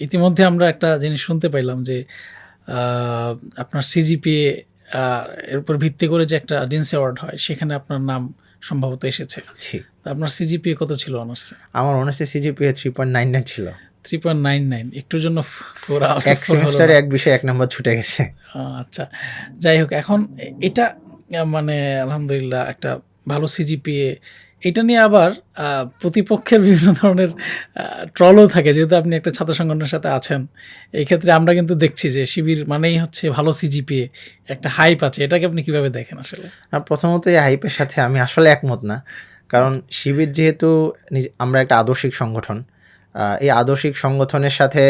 ইতিমধ্যে আমরা একটা জিনিস শুনতে পাইলাম যে আপনার সিজিপিএ এর উপর ভিত্তি করে যে একটা ডিন্স অ্যাওয়ার্ড হয় সেখানে আপনার নাম সম্ভবত এসেছে। আপনার সিজিপিএ কত ছিল অনার্সে আমার অনার্সে CGPA three point nine nine ছিল। থ্রি পয়েন্ট নাইন নাইন একটুর জন্য ফোর এক সেমিস্টারে এক বিষয়ে এক নম্বর ছুটে গেছে। আচ্ছা। যাই হোক এখন এটা মানে আলহামদুলিল্লাহ একটা ভালো সিজিপিএ এটা নিয়ে আবার প্রতিপক্ষের বিভিন্ন ধরনের ট্রলও থাকে। যেহেতু আপনি একটা ছাত্র সংগঠনের সাথে আছেন এই ক্ষেত্রে আমরা কিন্তু দেখছি যে শিবির মানেই হচ্ছে ভালো সিজিপিএ একটা হাইপ আছে। এটাকে আপনি কীভাবে দেখেন আসলে? প্রথমত এই হাইপের সাথে আমি আসলে একমত না। কারণ শিবির যেহেতু আমরা একটা আদর্শিক সংগঠন এই আদর্শিক সংগঠনের সাথে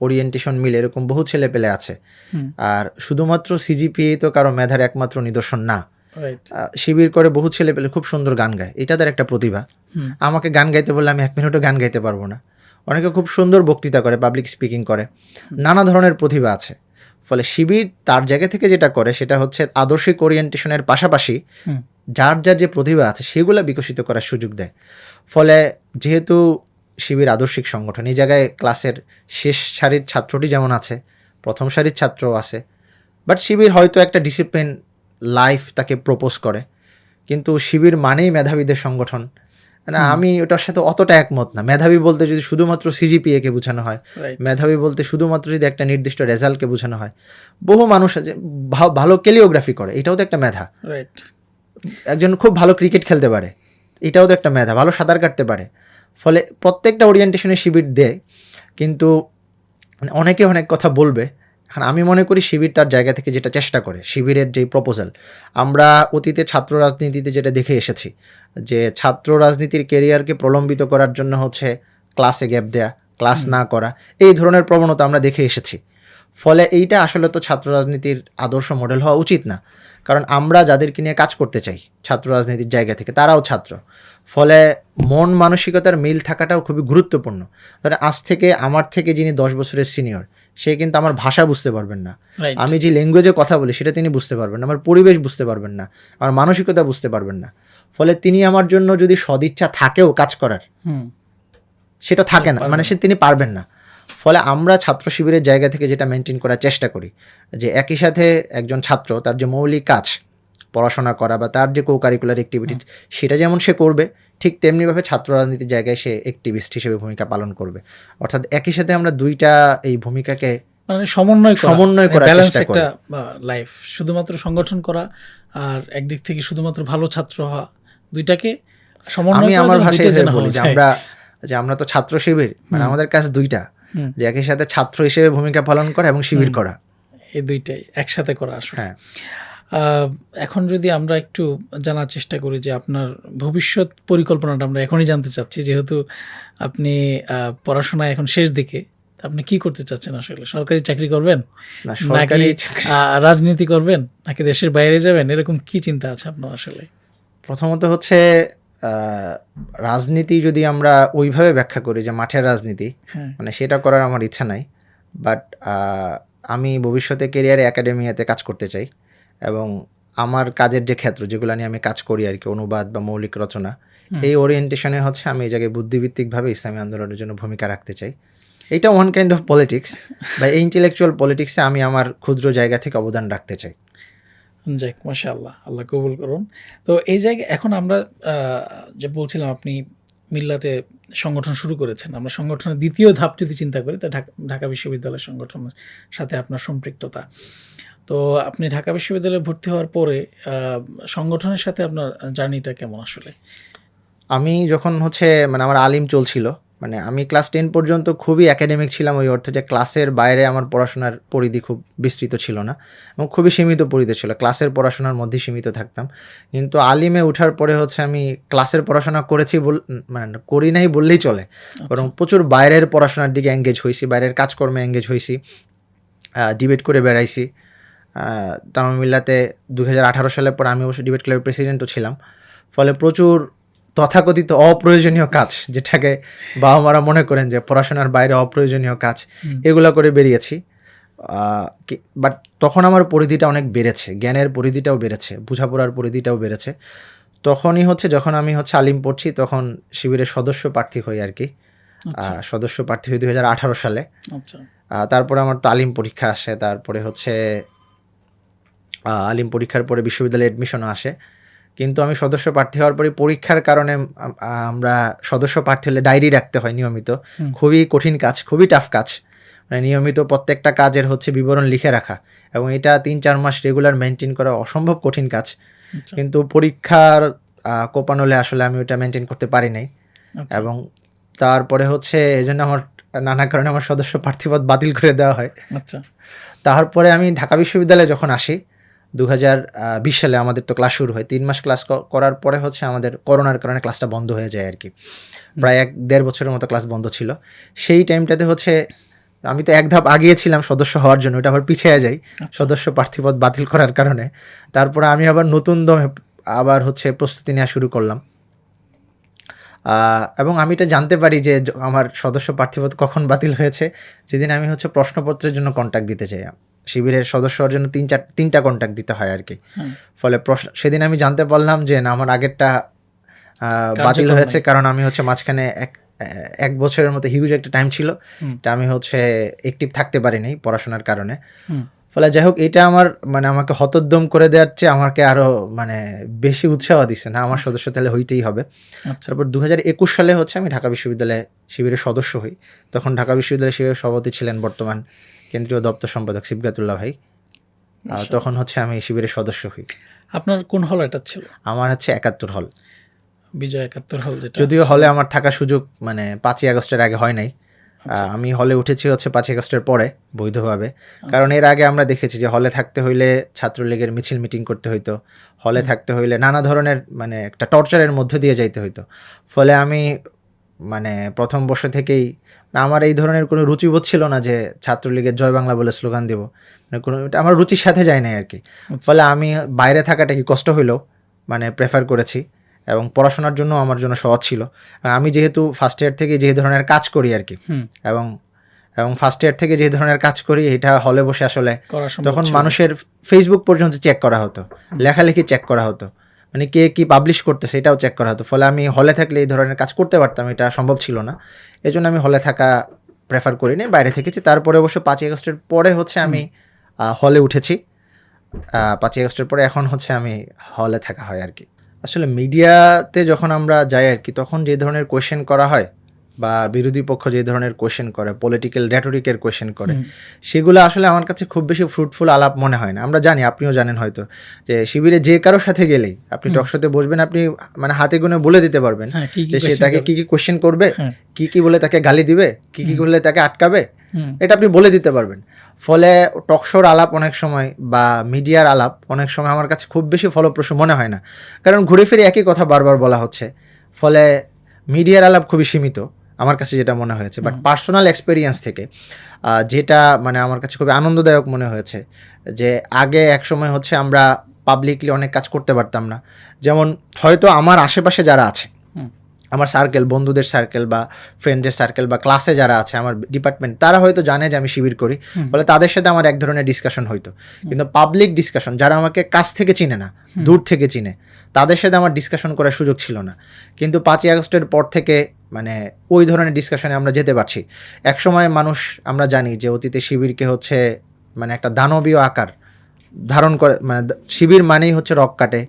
ওরিয়েন্টেশন মিলে এরকম বহু ছেলে পেলে আছে আর শুধুমাত্র সিজিপিএ তো কারও মেধার একমাত্র নিদর্শন না। শিবির করে বহু ছেলে পেলে খুব সুন্দর গান গায়। এটা তার একটা প্রতিভা। আমাকে গান গাইতে বললে আমি এক মিনিটও গান গাইতে পারব না। অনেকে খুব সুন্দর বক্তৃতা করে পাবলিক স্পিকিং করে। নানা ধরনের প্রতিভা আছে। ফলে শিবির তার জায়গা থেকে যেটা করে সেটা হচ্ছে আদর্শিক ওরিয়েন্টেশনের পাশাপাশি যার যার যে প্রতিভা আছে সেগুলো বিকশিত করার সুযোগ দেয়। ফলে যেহেতু শিবির আদর্শিক সংগঠন এই জায়গায় ক্লাসের শেষ সারির ছাত্রটি যেমন আছে প্রথম সারির ছাত্রও আছে। বাট শিবির হয়তো একটা ডিসিপ্লিন লাইফ তাকে প্রপোজ করে। কিন্তু শিবির মানেই মেধাবীদের সংগঠন। না আমি ওটার সাথে অতটা একমত না। মেধাবী বলতে যদি শুধুমাত্র সিজিপিএ কে বোঝানো হয় মেধাবী বলতে শুধুমাত্র যদি একটা নির্দিষ্ট রেজাল্টকে বোঝানো হয় বহু মানুষ আছে ভালো কেলিওগ্রাফি করে এটাও তো একটা মেধা। একজন খুব ভালো ক্রিকেট খেলতে পারে এটাও তো একটা মেধা ভালো সাঁতার কাটতে পারে। ফলে প্রত্যেকটা ওরিয়েন্টেশনে শিবির দেয় কিন্তু মানে অনেকে অনেক কথা বলবে এখন আমি মনে করি শিবির তার জায়গা থেকে যেটা চেষ্টা করে শিবিরের যে প্রপোজাল আমরা অতীতে ছাত্র রাজনীতিতে যেটা দেখে এসেছি যে ছাত্র রাজনীতির কেরিয়ারকে প্রলম্বিত করার জন্য হচ্ছে ক্লাসে গ্যাপ দেয়া ক্লাস না করা এই ধরনের প্রবণতা আমরা দেখে এসেছি। ফলে এইটা আসলে তো ছাত্র রাজনীতির আদর্শ মডেল হওয়া উচিত না। কারণ আমরা যাদেরকে নিয়ে কাজ করতে চাই ছাত্র রাজনীতির জায়গা থেকে তারাও ছাত্র। ফলে মন মানসিকতার মিল থাকাটাও খুবই গুরুত্বপূর্ণ। ধরে আজ থেকে আমার থেকে যিনি দশ বছরের সিনিয়র সে কিন্তু আমার ভাষা বুঝতে পারবেন না। আমি যে ল্যাঙ্গুয়েজে কথা বলি সেটা তিনি বুঝতে পারবেন না। আমার পরিবেশ বুঝতে পারবেন না। আমার মানসিকতা বুঝতে পারবেন না। ফলে তিনি আমার জন্য যদি সদিচ্ছা থাকেও কাজ করার হুম। সেটা থাকে না। মানে সে তিনি পারবেন না। ফলে আমরা ছাত্র শিবিরের জায়গা থেকে যেটা মেনটেন করার চেষ্টা করি যে একই সাথে একজন ছাত্র তার যে মৌলিক কাজ পড়াশোনা করা বা তার যে কো কারিকুলার অ্যাক্টিভিটি সেটা যেমন সে করবে ঠিক তেমনিভাবে ছাত্র রাজনীতির জায়গায় সে অ্যাক্টিভিস্ট হিসেবে ভূমিকা পালন করবে। অর্থাৎ একই সাথে আমরা দুইটা এই ভূমিকাকে মানে সমন্বয় সমন্বয় ব্যালেন্স চেষ্টা একটা লাইফ শুধুমাত্র সংগঠন করা আর একদিক থেকে শুধুমাত্র ভালো ছাত্র হওয়া দুইটাকে সমন্বয় আমি আমার ভাষায় বলি যে আমরা যে আমরা তো ছাত্র শিবির মানে আমাদের কাজ দুইটা। যে একই সাথে ছাত্র হিসেবে ভূমিকা পালন করা এবং শিবির করা। এই দুইটাই একসাথে করা আসলে। হ্যাঁ। এখন যদি আমরা একটু জানার চেষ্টা করি যে আপনার ভবিষ্যৎ পরিকল্পনাটা আমরা এখনই জানতে চাচ্ছি যেহেতু আপনি আহ, পড়াশোনায় এখন শেষ দিকে আপনি কি করতে চাচ্ছেন আসলে? সরকারি চাকরি করবেন? নাকি রাজনীতি করবেন? নাকি দেশের বাইরে যাবেন? এরকম কি চিন্তা আছে আপনার আসলে? প্রথমত হচ্ছে রাজনীতি যদি আমরা ওইভাবে ব্যাখ্যা করি যে মাঠের রাজনীতি হ্যাঁ। মানে সেটা করার আমার ইচ্ছা নাই। বাট আমি ভবিষ্যতে কেরিয়ারে একাডেমিয়াতে কাজ করতে চাই। এবং আমার কাজের যে ক্ষেত্র যেগুলো নিয়ে আমি কাজ করি আর কি অনুবাদ বা মৌলিক রচনা এই ওরিয়েন্টেশনে হচ্ছে আমি এই জায়গায় বুদ্ধিভিত্তিকভাবে ইসলামী আন্দোলনের জন্য ভূমিকা রাখতে চাই। এটা ওয়ান কাইন্ড অফ পলিটিক্স বা ইন্টেলেকচুয়াল পলিটিক্সে আমি আমার ক্ষুদ্র জায়গা থেকে অবদান রাখতে চাই। যাক মাসা আল্লাহ আল্লাহ কবুল করুন। তো এই জায়গায় এখন আমরা যে বলছিলাম আপনি মিল্লাতে সংগঠন শুরু করেছেন আমরা সংগঠনের দ্বিতীয় ধাপ যদি চিন্তা করি তা ঢাকা ঢাকা বিশ্ববিদ্যালয় সংগঠনের সাথে আপনার সম্পৃক্ততা। তো আপনি ঢাকা বিশ্ববিদ্যালয়ে ভর্তি হওয়ার পরে সংগঠনের সাথে আপনার জার্নিটা কেমন আসলে? আমি যখন হচ্ছে মানে আমার আলিম চলছিল মানে আমি ক্লাস টেন পর্যন্ত খুবই একাডেমিক ছিলাম ওই অর্থে যে ক্লাসের বাইরে আমার পড়াশোনার পরিধি খুব বিস্তৃত ছিল না এবং খুবই সীমিত পরিধি ছিল ক্লাসের পড়াশোনার মধ্যে সীমিত থাকতাম। কিন্তু আলিমে ওঠার পরে হচ্ছে আমি ক্লাসের পড়াশোনা করেছি বল মানে করি নাই বললেই চলে বরং প্রচুর বাইরের পড়াশোনার দিকে এঙ্গেজ হয়েছি বাইরের কাজকর্মে এঙ্গেজ হয়েছি ডিবেট করে বেড়াইছি। তামিল্লাতে দু হাজার আঠারো সালের পর আমি অবশ্য ডিবেট ক্লাবের প্রেসিডেন্টও ছিলাম। ফলে প্রচুর তথাকথিত অপ্রয়োজনীয় কাজ যেটাকে বাবা মারা মনে করেন যে পড়াশোনার বাইরে অপ্রয়োজনীয় কাজ এগুলো করে বেরিয়েছি। বাট তখন আমার পরিধিটা অনেক বেড়েছে জ্ঞানের পরিধিটাও বেড়েছে বোঝাপড়ার পরিধিটাও বেড়েছে। তখনই হচ্ছে যখন আমি হচ্ছে আলিম পড়ছি তখন শিবিরের সদস্য প্রার্থী হই আর কি। আচ্ছা। সদস্য প্রার্থী হই দু হাজার আঠারো সালে। আচ্ছা। তারপরে আমার তালিম পরীক্ষা আসে তারপরে হচ্ছে আলিম পরীক্ষার পরে বিশ্ববিদ্যালয়ে এডমিশনও আসে। কিন্তু আমি সদস্য প্রার্থী হওয়ার পরে পরীক্ষার কারণে আমরা সদস্য প্রার্থী হলে ডায়েরি রাখতে হয় নিয়মিত। খুবই কঠিন কাজ খুবই টাফ কাজ। মানে নিয়মিত প্রত্যেকটা কাজের হচ্ছে বিবরণ লিখে রাখা এবং এটা তিন চার মাস রেগুলার মেনটেন করা অসম্ভব কঠিন কাজ। আচ্ছা। কিন্তু পরীক্ষার কোপানলে আসলে আমি ওটা মেনটেন করতে পারি নাই। আচ্ছা। এবং তারপরে হচ্ছে এই জন্য আমার নানা কারণে আমার সদস্য প্রার্থীপদ বাতিল করে দেওয়া হয়। আচ্ছা। তারপরে আমি ঢাকা বিশ্ববিদ্যালয়ে যখন আসি দু বিশ সালে আমাদের তো ক্লাস শুরু হয়। তিন মাস ক্লাস করার পরে হচ্ছে আমাদের করোনার কারণে ক্লাসটা বন্ধ হয়ে যায় আর কি প্রায় এক দেড় বছরের মতো ক্লাস বন্ধ ছিল। সেই টাইমটাতে হচ্ছে আমি তো এক ধাপ আগিয়েছিলাম সদস্য হওয়ার জন্য ওটা আবার পিছিয়ে যাই। আচ্ছা। সদস্য প্রার্থীপদ বাতিল করার কারণে। তারপরে আমি আবার নতুন দমে আবার হচ্ছে প্রস্তুতি নেওয়া শুরু করলাম। এবং আমি এটা জানতে পারি যে আমার সদস্য প্রার্থীপদ কখন বাতিল হয়েছে। যেদিন আমি হচ্ছে প্রশ্নপত্রের জন্য কন্ট্যাক্ট দিতে চাই। শিবিরের সদস্যর জন্য তিন চার তিনটা কন্ট্যাক্ট দিতে হয় আর কি। ফলে প্রশ্ন সেদিন আমি জানতে পারলাম যে না আমার আগেরটা আহ, বাতিল হয়েছে। কারণ আমি হচ্ছে মাঝখানে এক এক বছরের মতো হিউজ একটা টাইম ছিল। আমি হচ্ছে একটিভ থাকতে পারিনি পড়াশোনার কারণে। ফলে যাই হোক এটা আমার মানে আমাকে হতোদ্যম করে দেওয়ার চেয়ে আমাকে আরও মানে বেশি উৎসাহ দিছে। না আমার সদস্য তাহলে হইতেই হবে। আচ্ছা। তারপর দু একুশ সালে হচ্ছে আমি ঢাকা বিশ্ববিদ্যালয়ে শিবিরের সদস্য হই। তখন ঢাকা বিশ্ববিদ্যালয় শিবিরের সভাপতি ছিলেন বর্তমান কেন্দ্রীয় দপ্তর সম্পাদক সিবগাতুল্লাহ ভাই। আর তখন হচ্ছে আমি শিবিরের সদস্য হই। আপনার কোন হল এটা ছিল? আমার হচ্ছে একাত্তর হল। বিজয় একাত্তর হল যদিও হলে আমার থাকার সুযোগ মানে পাঁচই আগস্টের আগে হয় নাই। আমি হলে উঠেছি হচ্ছে পাঁচ আগস্টের পরে বৈধভাবে। কারণ এর আগে আমরা দেখেছি যে হলে থাকতে হইলে ছাত্রলীগের মিছিল মিটিং করতে হইতো। হলে থাকতে হইলে নানা ধরনের মানে একটা টর্চারের মধ্য দিয়ে যাইতে হইতো। ফলে আমি মানে প্রথম বর্ষ থেকেই আমার এই ধরনের কোনো রুচিবোধ ছিল না যে ছাত্রলীগের জয় বাংলা বলে স্লোগান দেব। মানে কোনো এটা আমার রুচির সাথে যায় নাই আর কি। আচ্ছা। ফলে আমি বাইরে থাকাটা কি কষ্ট হইলেও মানে প্রেফার করেছি। এবং পড়াশোনার জন্য আমার জন্য সহজ ছিল। আমি যেহেতু ফার্স্ট ইয়ার থেকে যে ধরনের কাজ করি আর কি এবং এবং ফার্স্ট ইয়ার থেকে যে ধরনের কাজ করি এটা হলে বসে আসলে তখন মানুষের ফেসবুক পর্যন্ত চেক করা হতো লেখালেখি চেক করা হতো। মানে কে কি পাবলিশ করতেছে এটাও চেক করা হতো। ফলে আমি হলে থাকলে এই ধরনের কাজ করতে পারতাম এটা সম্ভব ছিল না। এই জন্য আমি হলে থাকা প্রেফার করিনি বাইরে থেকেছি। তারপরে অবশ্য পাঁচই আগস্টের পরে হচ্ছে আমি হলে উঠেছি। পাঁচই আগস্টের পরে এখন হচ্ছে আমি হলে থাকা হয় আর কি। আসলে মিডিয়াতে যখন আমরা যাই আর কি তখন যে ধরনের কোয়েশ্চেন করা হয় বা বিরোধী পক্ষ যে ধরনের কোয়েশ্চেন করে পলিটিক্যাল র্যাটোরিকের কোয়েশ্চেন করে সেগুলো আসলে আমার কাছে খুব বেশি ফ্রুটফুল আলাপ মনে হয় না। আমরা জানি আপনিও জানেন হয়তো যে শিবিরে যে কারোর সাথে গেলেই আপনি টকশোতে বসবেন আপনি মানে হাতে গুনে বলে দিতে পারবেন হ্যাঁ যে সে তাকে? কি কি কোয়েশ্চেন করবে হ্যাঁ। কি কি বলে তাকে গালি দিবে কি কি বলে তাকে আটকাবে এটা আপনি বলে দিতে পারবেন। ফলে টকশোর আলাপ অনেক সময় বা মিডিয়ার আলাপ অনেক সময় আমার কাছে খুব বেশি ফলপ্রসূ মনে হয় না। কারণ ঘুরে ফিরে একই কথা বারবার বলা হচ্ছে। ফলে মিডিয়ার আলাপ খুবই সীমিত আমার কাছে যেটা মনে হয়েছে। বাট পার্সোনাল এক্সপেরিয়েন্স থেকে যেটা মানে আমার কাছে খুবই আনন্দদায়ক মনে হয়েছে যে আগে এক সময় হচ্ছে আমরা পাবলিকলি অনেক কাজ করতে পারতাম না। যেমন হয়তো আমার আশেপাশে যারা আছে। আমার সার্কেল বন্ধুদের সার্কেল বা ফ্রেন্ডের সার্কেল বা ক্লাসে যারা আছে আমার ডিপার্টমেন্ট তারা হয়তো জানে যে আমি শিবির করি। বলে তাদের সাথে আমার এক ধরনের ডিসকাশন হইতো। কিন্তু পাবলিক ডিসকাশন যারা আমাকে কাছ থেকে চিনে না দূর থেকে চিনে তাদের সাথে আমার ডিসকাশন করার সুযোগ ছিল না। কিন্তু পাঁচই আগস্টের পর থেকে মানে ওই ধরনের ডিসকাশনে আমরা যেতে পারছি। একসময় মানুষ আমরা জানি যে অতীতে শিবিরকে হচ্ছে মানে একটা দানবীয় আকার ধারণ করে মানে শিবির মানেই হচ্ছে রক কাটে।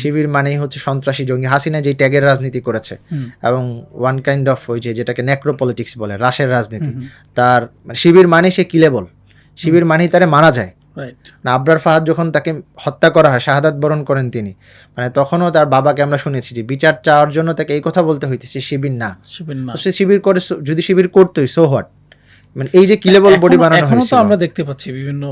শিবির মানেই হচ্ছে সন্ত্রাসী জঙ্গি। হাসিনা যে ট্যাগের রাজনীতি করেছে এবং ওয়ান কাইন্ড অফ ওই যে যেটাকে নেক্রোপলিটিক্স বলে রাশের রাজনীতি তার মানে শিবির মানে সে কিলেবল শিবির মানেই তারে মারা যায়। না আবরার ফাহাদ যখন তাকে হত্যা করা হয় শাহাদাত বরণ করেন তিনি মানে তখনও তার বাবাকে আমরা শুনেছি যে বিচার চাওয়ার জন্য তাকে এই কথা বলতে হইতেছে শিবির না। সে শিবির করে যদি শিবির করতোই সো হোয়াট মানে এই যে কিলেবল বডি বানানো তো আমরা দেখতে পাচ্ছি বিভিন্ন